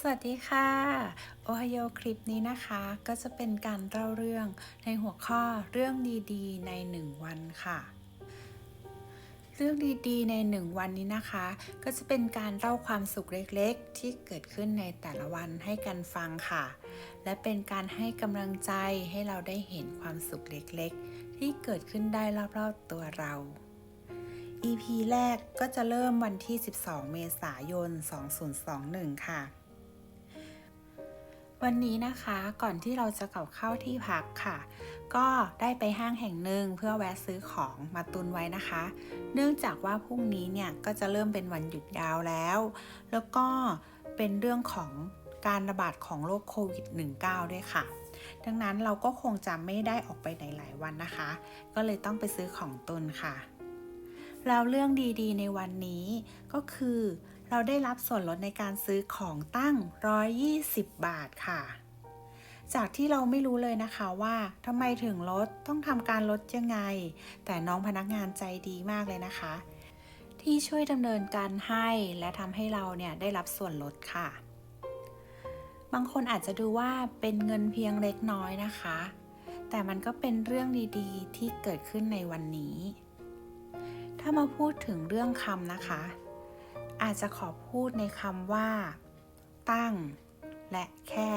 สวัสดีค่ะ โอไฮโอคลิปนี้นะคะ ก็จะเป็นการเล่าเรื่องในหัวข้อเรื่องดีๆ ใน 1 วันค่ะ เรื่องดีๆ ใน 1 วันนี้นะคะ ก็จะเป็นการเล่าความสุขเล็กๆ ที่เกิดขึ้นในแต่ละวันให้กันฟังค่ะ และเป็นการให้กำลังใจให้เราได้เห็นความสุขเล็กๆ ที่เกิดขึ้นได้รอบๆตัวเรา EP แรกก็จะเริ่มวันที่ 12 เมษายน 2021 ค่ะ วันนี้นะคะก่อนที่เราจะกลับเข้าที่พักค่ะ ก็ได้ไปห้างแห่งหนึ่งเพื่อแวะซื้อของมาตุนไว้นะคะ เนื่องจากว่าพรุ่งนี้เนี่ยก็จะเริ่มเป็นวันหยุดยาวแล้ว แล้วก็เป็นเรื่องของการระบาดของโรคโควิด -19 ด้วยค่ะ ดังนั้นเราก็คงจะไม่ได้ออกไปไหนหลายวันนะคะ ก็เลยต้องไปซื้อของตุนค่ะแล้วเรื่องดีๆ ในวันนี้ก็คือ เราได้รับส่วนลดในการซื้อของตั้ง 120 บาทค่ะ จากที่เราไม่รู้เลยนะคะว่าทำไมถึงลดต้องทำการลดยังไง แต่น้องพนักงานใจดีมากเลยนะคะ ที่ช่วยดำเนินการให้และทำให้เราเนี่ยได้รับส่วนลดค่ะ บางคนอาจจะดูว่าเป็นเงินเพียงเล็กน้อยนะคะ แต่มันก็เป็นเรื่องดีๆ ที่เกิดขึ้นในวันนี้ ถ้ามาพูดถึงเรื่องคำนะคะ อาจจะขอพูดในคำว่า ตั้ง และแค่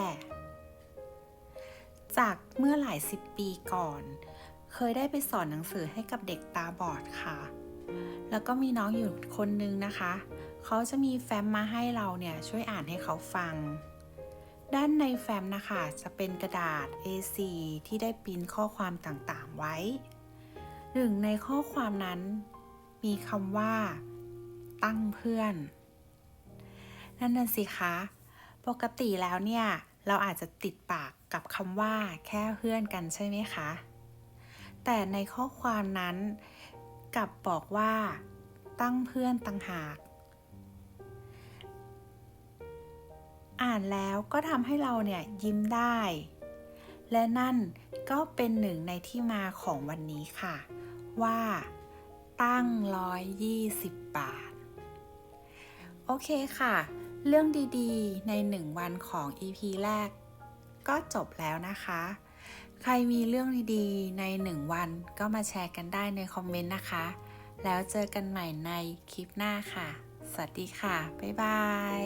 จากเมื่อหลายสิบปีก่อน เคยได้ไปสอนหนังสือให้กับเด็กตาบอดค่ะ แล้วก็มีน้องอยู่คนนึงนะคะ เขาจะมีแฟ้มมาให้เราเนี่ยช่วยอ่านให้เขาฟัง ด้านในแฟ้มนะคะ จะเป็นกระดาษ A4 ที่ได้ปริ้นข้อความต่างๆไว้ หนึ่งในข้อความนั้น มีคำว่า ตั้งเพื่อน นั่นน่ะสิคะ ปกติแล้วเนี่ย เราอาจจะติดปากกับคำว่าแค่เพื่อนกันใช่ไหมคะ แต่ในข้อความนั้นกลับบอกว่า ตั้งเพื่อนต่างหาก อ่านแล้วก็ทำให้เราเนี่ยยิ้มได้ และนั่นก็เป็นหนึ่งในที่มาของวันนี้ค่ะ ว่าตั้ง 120 บาท โอเคค่ะ เรื่องดีๆ ใน 1 วันของ EP แรก ก็จบแล้วนะคะ ใครมีเรื่องดีๆ ใน 1 วันก็มาแชร์กันได้ในคอมเมนต์นะคะ แล้วเจอกันใหม่ในคลิปหน้าค่ะ สวัสดีค่ะ บ๊ายบาย